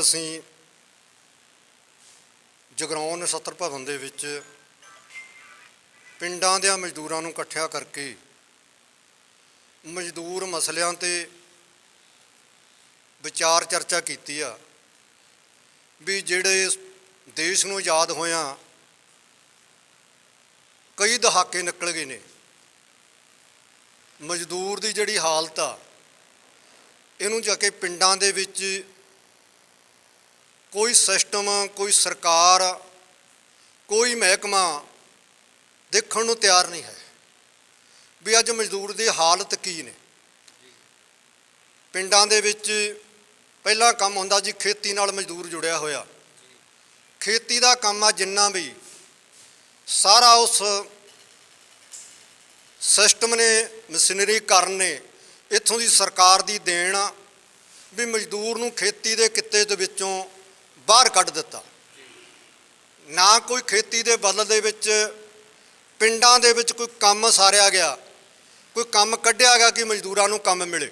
ਅਸੀਂ ਜਗਰਾਉਂ ਨਛੱਤਰ ਭਵਨ ਦੇ ਵਿੱਚ ਪਿੰਡਾਂ ਦੇ ਮਜ਼ਦੂਰਾਂ ਨੂੰ ਇਕੱਠਿਆ ਕਰਕੇ ਮਜ਼ਦੂਰ ਮਸਲਿਆਂ ਤੇ ਵਿਚਾਰ ਚਰਚਾ ਕੀਤੀ ਆ ਵੀ ਜਿਹੜੇ ਦੇਸ਼ ਨੂੰ ਆਜ਼ਾਦ ਹੋਇਆਂ ਕਈ ਦਹਾਕੇ ਨਿਕਲ ਗਏ ਨੇ, ਮਜ਼ਦੂਰ ਦੀ ਜਿਹੜੀ ਹਾਲਤ ਆ, ਇਹਨੂੰ ਜਾ ਕੇ ਪਿੰਡਾਂ ਦੇ ਵਿੱਚ ਕੋਈ ਸਿਸਟਮ, ਕੋਈ ਸਰਕਾਰ, ਕੋਈ ਮਹਿਕਮਾ ਦੇਖਣ ਨੂੰ ਤਿਆਰ ਨਹੀਂ ਹੈ ਵੀ ਅੱਜ ਮਜ਼ਦੂਰ ਦੀ ਹਾਲਤ ਕੀ ਨੇ। ਪਿੰਡਾਂ ਦੇ ਵਿੱਚ ਪਹਿਲਾ ਕੰਮ ਹੁੰਦਾ ਜੀ ਖੇਤੀ ਨਾਲ ਮਜ਼ਦੂਰ ਜੁੜਿਆ ਹੋਇਆ। ਖੇਤੀ ਦਾ ਕੰਮ ਆ ਜਿੰਨਾ ਵੀ, ਸਾਰਾ ਉਸ ਸਿਸਟਮ ਨੇ, ਮਸ਼ੀਨਰੀ ਕਰਨ ਨੇ, ਇੱਥੋਂ ਦੀ ਸਰਕਾਰ ਦੀ ਦੇਣ ਆ ਵੀ ਮਜ਼ਦੂਰ ਨੂੰ ਖੇਤੀ ਦੇ ਕਿੱਤੇ ਦੇ ਵਿੱਚੋਂ ਬਾਹਰ ਕੱਢ ਦਿੱਤਾ। ਨਾ ਕੋਈ ਖੇਤੀ ਦੇ ਬਦਲ ਦੇ ਵਿੱਚ, ਪਿੰਡਾਂ ਦੇ ਵਿੱਚ ਕੋਈ ਕੰਮ ਸਾਰਿਆ ਗਿਆ। ਕੋਈ ਕੰਮ ਕੱਢਿਆ ਗਿਆ ਕਿ ਮਜ਼ਦੂਰਾਂ ਨੂੰ ਕੰਮ ਮਿਲੇ।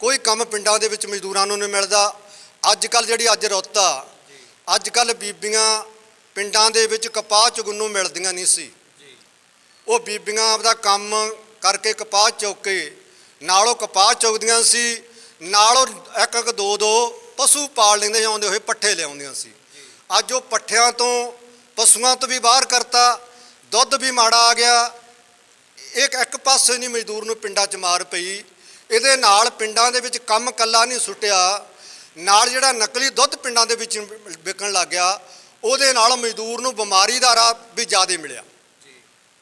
ਕੋਈ ਕੰਮ ਪਿੰਡਾਂ ਦੇ ਵਿੱਚ ਮਜ਼ਦੂਰਾਂ ਨੂੰ ਨਹੀਂ ਮਿਲਦਾ। ਅੱਜ ਕੱਲ ਜਿਹੜੀ ਅੱਜ ਰੁੱਤ ਆ ਅੱਜ ਕੱਲ ਬੀਬੀਆਂ ਪਿੰਡਾਂ ਦੇ ਵਿੱਚ ਕਪਾਹ ਚੁਗਣ ਮਿਲਦੀਆਂ ਨਹੀਂ ਸੀ। ਉਹ ਬੀਬੀਆਂ ਆਪਦਾ ਕੰਮ ਕਰਕੇ ਕਪਾਹ ਚੁੱਕ ਕੇ, ਨਾਲੋਂ ਕਪਾਹ ਚੁਗਦੀਆਂ ਸੀ, ਨਾਲੋਂ ਇੱਕ ਇੱਕ ਦੋ ਦੋ ਪਸ਼ੂ ਪਾਲ ਲੈਂਦੇ ਆਉਂਦੇ ਹੋਏ ਪੱਠੇ ਲਿਆਉਂਦੀਆਂ ਸੀ। ਅੱਜ ਉਹ ਪੱਠਿਆਂ ਤੋਂ ਪਸ਼ੂਆਂ ਤੋਂ ਵੀ ਬਾਹਰ ਕਰਤਾ, ਦੁੱਧ ਵੀ ਮਾੜਾ ਆ ਗਿਆ। ਇੱਕ ਇੱਕ ਪਾਸੇ ਨਹੀਂ ਮਜ਼ਦੂਰ ਨੂੰ ਪਿੰਡਾਂ 'ਚ ਮਾਰ ਪਈ। ਇਹਦੇ ਨਾਲ ਪਿੰਡਾਂ ਦੇ ਵਿੱਚ ਕੰਮ ਕੱਲਾ ਨਹੀਂ ਸੁੱਟਿਆ। ਨਾਲ ਜਿਹੜਾ ਨਕਲੀ ਦੁੱਧ ਪਿੰਡਾਂ ਦੇ ਵਿੱਚ ਵਿਕਣ ਲੱਗ ਗਿਆ, ਉਹਦੇ ਨਾਲ ਮਜ਼ਦੂਰ ਨੂੰ ਬਿਮਾਰੀ ਦਾ ਰਾਹ ਵੀ ਜ਼ਿਆਦਾ ਮਿਲਿਆ।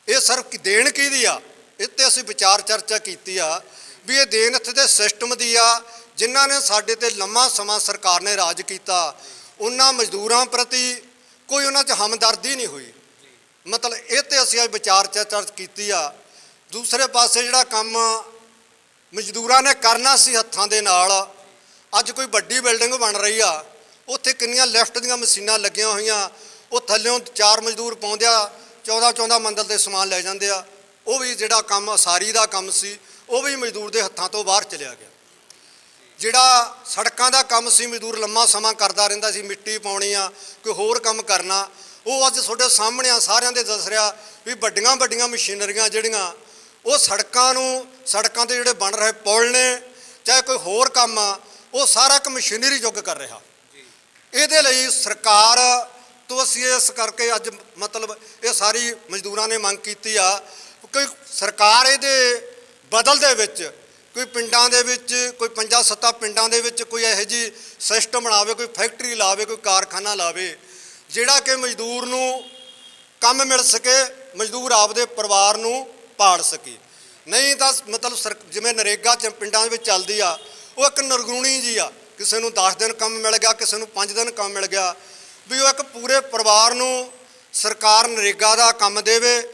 ਇਹ ਸਿਰਫ ਕੀ ਦੀ ਕਿਹਦੀ ਆ ਇੱਥੇ ਅਸੀਂ ਵਿਚਾਰ ਚਰਚਾ ਕੀਤੀ ਆ ਵੀ ਇਹ ਦੇਣ ਇੱਥੇ ਦੇ ਸਿਸਟਮ ਦੀ ਆ ਜਿਨ੍ਹਾਂ ਨੇ ਸਾਡੇ ਤੇ ਲੰਮਾ ਸਮਾਂ ਸਰਕਾਰ ਨੇ ਰਾਜ ਕੀਤਾ, ਉਹਨਾਂ ਮਜ਼ਦੂਰਾਂ ਪ੍ਰਤੀ ਕੋਈ ਉਹਨਾਂ 'ਚ ਹਮਦਰਦੀ ਨਹੀਂ ਹੋਈ। ਮਤਲਬ ਇਹ ਤੇ ਅਸੀਂ ਅੱਜ ਵਿਚਾਰ ਚਰਚਾ ਕੀਤੀ ਆ। ਦੂਸਰੇ ਪਾਸੇ ਜਿਹੜਾ ਕੰਮ ਮਜ਼ਦੂਰਾਂ ਨੇ ਕਰਨਾ ਸੀ ਹੱਥਾਂ ਦੇ ਨਾਲ, ਅੱਜ ਕੋਈ ਵੱਡੀ ਬਿਲਡਿੰਗ ਬਣ ਰਹੀ ਆ, ਉੱਥੇ ਕਿੰਨੀਆਂ ਲਿਫਟ ਦੀਆਂ ਮਸ਼ੀਨਾਂ ਲੱਗੀਆਂ ਹੋਈਆਂ, ਉਹ ਥੱਲਿਓਂ ਚਾਰ ਮਜ਼ਦੂਰ ਪਾਉਂਦੇ ਆ 14 14 ਮੰਜ਼ਲ ਤੇ ਸਮਾਨ ਲੈ ਜਾਂਦੇ ਆ। ਉਹ ਵੀ ਜਿਹੜਾ ਕੰਮ ਅਸਾਰੀ ਦਾ ਕੰਮ ਸੀ, ਉਹ ਵੀ ਮਜ਼ਦੂਰ ਦੇ ਹੱਥਾਂ ਤੋਂ ਬਾਹਰ ਚਲਿਆ ਗਿਆ। ਜਿਹੜਾ ਸੜਕਾਂ ਦਾ ਕੰਮ ਸੀ, ਮਜ਼ਦੂਰ ਲੰਮਾ ਸਮਾਂ ਕਰਦਾ ਰਹਿੰਦਾ ਸੀ, ਮਿੱਟੀ ਪਾਉਣੀ ਆ, ਕੋਈ ਹੋਰ ਕੰਮ ਕਰਨਾ, ਉਹ ਅੱਜ ਤੁਹਾਡੇ ਸਾਹਮਣੇ ਆ, ਸਾਰਿਆਂ ਦੇ ਦੱਸ ਰਿਹਾ ਵੀ ਵੱਡੀਆਂ ਵੱਡੀਆਂ ਮਸ਼ੀਨਰੀਆਂ ਜਿਹੜੀਆਂ, ਉਹ ਸੜਕਾਂ ਨੂੰ, ਸੜਕਾਂ ਤੇ ਜਿਹੜੇ ਬਣ ਰਹੇ ਪੁਲ ਨੇ, ਚਾਹੇ ਕੋਈ ਹੋਰ ਕੰਮ ਆ, ਉਹ ਸਾਰਾ ਇੱਕ ਮਸ਼ੀਨਰੀ ਯੁੱਗ ਕਰ ਰਿਹਾ। ਇਹਦੇ ਲਈ ਸਰਕਾਰ, ਤੋਂ ਅਸੀਂ ਇਸ ਕਰਕੇ ਅੱਜ ਮਤਲਬ ਇਹ ਸਾਰੀ ਮਜ਼ਦੂਰਾਂ ਨੇ ਮੰਗ ਕੀਤੀ ਆ, ਕਿ ਸਰਕਾਰ ਇਹਦੇ ਬਦਲ ਦੇ ਵਿੱਚ ਕੋਈ ਪਿੰਡਾਂ ਦੇ ਵਿੱਚ, ਕੋਈ ਪੰਜਾਂ ਸੱਤਾਂ ਪਿੰਡਾਂ ਦੇ ਵਿੱਚ ਕੋਈ ਇਹੋ ਜੀ ਸਿਸਟਮ ਬਣਾਵੇ, ਕੋਈ ਫੈਕਟਰੀ ਲਾਵੇ, ਕੋਈ ਕਾਰਖਾਨਾ ਲਾਵੇ, ਜਿਹੜਾ ਕਿ ਮਜ਼ਦੂਰ ਨੂੰ ਕੰਮ ਮਿਲ ਸਕੇ, ਮਜ਼ਦੂਰ ਆਪਦੇ ਪਰਿਵਾਰ ਨੂੰ ਪਾਲ ਸਕੇ। ਨਹੀਂ ਤਾਂ ਮਤਲਬ ਸਰ- ਜਿਵੇਂ ਨਰੇਗਾ ਚ ਪਿੰਡਾਂ ਦੇ ਵਿੱਚ ਚੱਲਦੀ ਆ, ਉਹ ਇੱਕ ਨਰਗੂਣੀ ਜੀ ਆ। ਕਿਸੇ ਨੂੰ 10 ਦਿਨ ਕੰਮ ਮਿਲ ਗਿਆ, ਕਿਸੇ ਨੂੰ 5 ਦਿਨ ਕੰਮ ਮਿਲ ਗਿਆ, ਵੀ ਉਹ ਇੱਕ ਪੂਰੇ ਪਰਿਵਾਰ ਨੂੰ ਸਰਕਾਰ ਨਰੇਗਾ ਦਾ ਕੰਮ ਦੇਵੇ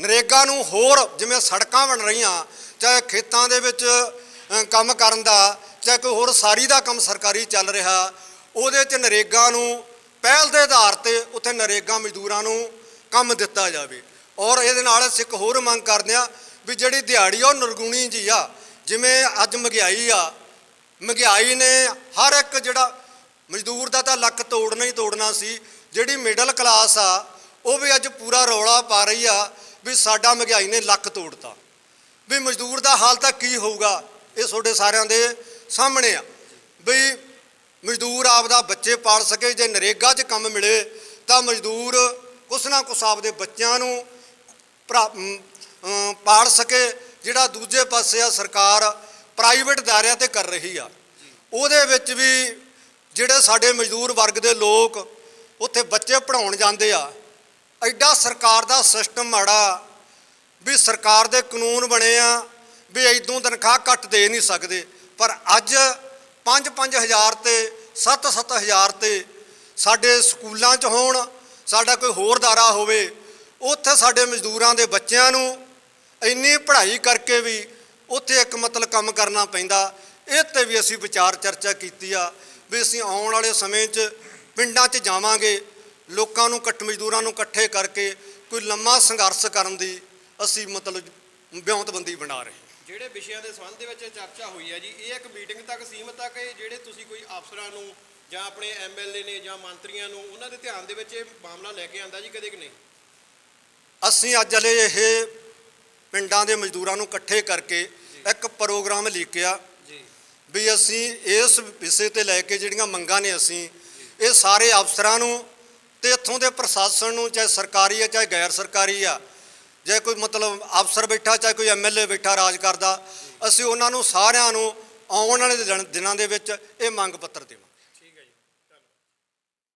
ਨਰੇਗਾ ਨੂੰ ਹੋਰ ਜਿਵੇਂ ਸੜਕਾਂ ਬਣ ਰਹੀਆਂ, ਚਾਹੇ ਖੇਤਾਂ ਦੇ ਵਿੱਚ ਕੰਮ ਕਰਨ ਦਾ, ਚਾਹੇ ਕੋਈ ਹੋਰ ਸਾਰੀ ਦਾ ਕੰਮ ਸਰਕਾਰੀ ਚੱਲ ਰਿਹਾ, ਉਹਦੇ 'ਚ ਨਰੇਗਾ ਨੂੰ ਪਹਿਲ ਦੇ ਆਧਾਰ ਤੇ ਉੱਥੇ ਨਰੇਗਾ ਮਜ਼ਦੂਰਾਂ ਨੂੰ ਕੰਮ ਦਿੱਤਾ ਜਾਵੇ। ਔਰ ਇਹਦੇ ਨਾਲ ਅਸੀਂ ਇੱਕ ਹੋਰ ਮੰਗ ਕਰਦੇ ਆ ਵੀ ਜਿਹੜੀ ਦਿਹਾੜੀ ਆ, ਉਹ ਨਿਰਗੁਣੀ ਜੀ ਆ, ਜਿਵੇਂ ਅੱਜ ਮਹਿੰਗਾਈ ਆ, ਮਹਿੰਗਾਈ ਨੇ ਹਰ ਇੱਕ ਜਿਹੜਾ ਮਜ਼ਦੂਰ ਦਾ ਤਾਂ ਲੱਕ ਤੋੜਨਾ ਹੀ ਤੋੜਨਾ ਸੀ, ਜਿਹੜੀ ਮਿਡਲ ਕਲਾਸ ਆ, ਉਹ ਵੀ ਅੱਜ ਪੂਰਾ ਰੌਲਾ ਪਾ ਰਹੀ ਆ ਵੀ ਸਾਡਾ ਮਹਿੰਗਾਈ ਨੇ ਲੱਕ ਤੋੜਤਾ। ਵੀ ਮਜ਼ਦੂਰ ਦਾ ਹਾਲ ਤਾਂ ਕੀ ਹੋਊਗਾ, ਇਹ ਤੁਹਾਡੇ ਸਾਰਿਆਂ ਦੇ ਸਾਹਮਣੇ ਆ। ਵੀ ਮਜ਼ਦੂਰ ਆਪਦਾ ਬੱਚੇ ਪਾਲ ਸਕੇ, ਜੇ ਨਰੇਗਾ 'ਚ ਕੰਮ ਮਿਲੇ, ਤਾਂ ਮਜ਼ਦੂਰ ਕੁਛ ਨਾ ਕੁਛ ਆਪਦੇ ਬੱਚਿਆਂ ਨੂੰ ਭਰਾ- ਪਾਲ ਸਕੇ, ਜਿਹੜਾ ਦੂਜੇ ਪਾਸੇ ਆ ਸਰਕਾਰ ਪ੍ਰਾਈਵੇਟ ਦਾਇਰਿਆਂ ਤੇ ਕਰ ਰਹੀ ਆ। ਉਹਦੇ ਵਿੱਚ ਵੀ ਜਿਹੜੇ ਸਾਡੇ ਮਜ਼ਦੂਰ ਵਰਗ ਦੇ ਲੋਕ ਉੱਥੇ ਬੱਚੇ ਪੜਾਉਣ ਜਾਂਦੇ ਆ ਐਡਾ ਸਰਕਾਰ ਦਾ ਸਿਸਟਮ ਮਾੜਾ ਵੀ ਸਰਕਾਰ ਦੇ ਕਾਨੂੰਨ ਬਣੇ ਆ ਵੀ ਇਦੋਂ ਤਨਖਾਹ ਘੱਟ ਦੇ ਨਹੀਂ ਸਕਦੇ। ਪਰ ਅੱਜ 5-5000 ਤੇ 7-7000 ਤੇ ਸਾਡੇ ਸਕੂਲਾਂ 'ਚ ਹੋਣ, ਸਾਡਾ ਕੋਈ ਹੋਰ ਦਾਰਾ ਹੋਵੇ, ਉੱਥੇ ਸਾਡੇ ਮਜ਼ਦੂਰਾਂ ਦੇ ਬੱਚਿਆਂ ਨੂੰ ਇੰਨੀ ਪੜ੍ਹਾਈ ਕਰਕੇ ਵੀ ਉੱਥੇ ਇੱਕ ਮਤਲਬ ਕੰਮ ਕਰਨਾ ਪੈਂਦਾ। ਇਹ ਤੇ ਵੀ ਅਸੀਂ ਵਿਚਾਰ ਚਰਚਾ ਕੀਤੀ ਆ ਵੀ ਅਸੀਂ ਆਉਣ ਵਾਲੇ ਸਮੇਂ 'ਚ ਪਿੰਡਾਂ 'ਚ ਜਾਵਾਂਗੇ। ਲੋਕਾਂ ਨੂੰ ਇਕੱਠ ਮਜ਼ਦੂਰਾਂ ਨੂੰ ਇਕੱਠੇ ਕਰਕੇ ਕੋਈ ਲੰਮਾ ਸੰਘਰਸ਼ ਕਰਨ ਦੀ ਅਸੀਂ ਮਤਲਬ ਵਿਉਂਤਬੰਦੀ ਬਣਾ ਰਹੇ ਹਾਂ। ਜਿਹੜੇ ਵਿਸ਼ਿਆਂ ਦੇ ਸੰਬੰਧ ਦੇ ਵਿੱਚ ਚਰਚਾ ਹੋਈ ਹੈ ਜੀ ਇਹ ਇੱਕ ਮੀਟਿੰਗ ਤੱਕ ਸੀਮਤ ਆ ਕਿ ਜਿਹੜੇ ਤੁਸੀਂ ਕੋਈ ਅਫਸਰਾਂ ਨੂੰ ਜਾਂ ਆਪਣੇ ਐਮਐਲਏ ਨੇ ਜਾਂ ਮੰਤਰੀਆਂ ਨੂੰ ਉਹਨਾਂ ਦੇ ਧਿਆਨ ਦੇ ਵਿੱਚ ਇਹ ਮਾਮਲਾ ਲੈ ਕੇ ਆਂਦਾ ਜੀ ਕਦੇ ਕਿ ਨਹੀਂ? ਅਸੀਂ ਅੱਜ ਹਲੇ ਇਹ ਪਿੰਡਾਂ ਦੇ ਮਜ਼ਦੂਰਾਂ ਨੂੰ ਇਕੱਠੇ ਕਰਕੇ ਇੱਕ ਪ੍ਰੋਗਰਾਮ ਲਿਖਿਆ ਜੀ। ਵੀ ਅਸੀਂ ਇਸ ਵਿਸ਼ੇ ਤੇ ਲੈ ਕੇ ਜਿਹੜੀਆਂ ਮੰਗਾਂ ਨੇ ਅਸੀਂ ਇਹ ਸਾਰੇ ਅਫਸਰਾਂ ਨੂੰ ਤੇ ਇੱਥੋਂ ਦੇ ਪ੍ਰਸ਼ਾਸਨ ਨੂੰ, ਚਾਹੇ ਸਰਕਾਰੀ ਆ, ਚਾਹੇ ਗੈਰ ਸਰਕਾਰੀ ਆ, ਜੇ ਕੋਈ ਮਤਲਬ ਅਫਸਰ ਬੈਠਾ, ਚਾਹੇ ਕੋਈ ਐਮਐਲਏ ਬੈਠਾ ਰਾਜ ਕਰਦਾ, ਅਸੀਂ ਉਹਨਾਂ ਨੂੰ ਸਾਰਿਆਂ ਨੂੰ ਆਉਣ ਵਾਲੇ ਦਿਨ- ਦਿਨਾਂ ਦੇ ਵਿੱਚ ਇਹ ਮੰਗ ਪੱਤਰ ਦੇਵਾਂ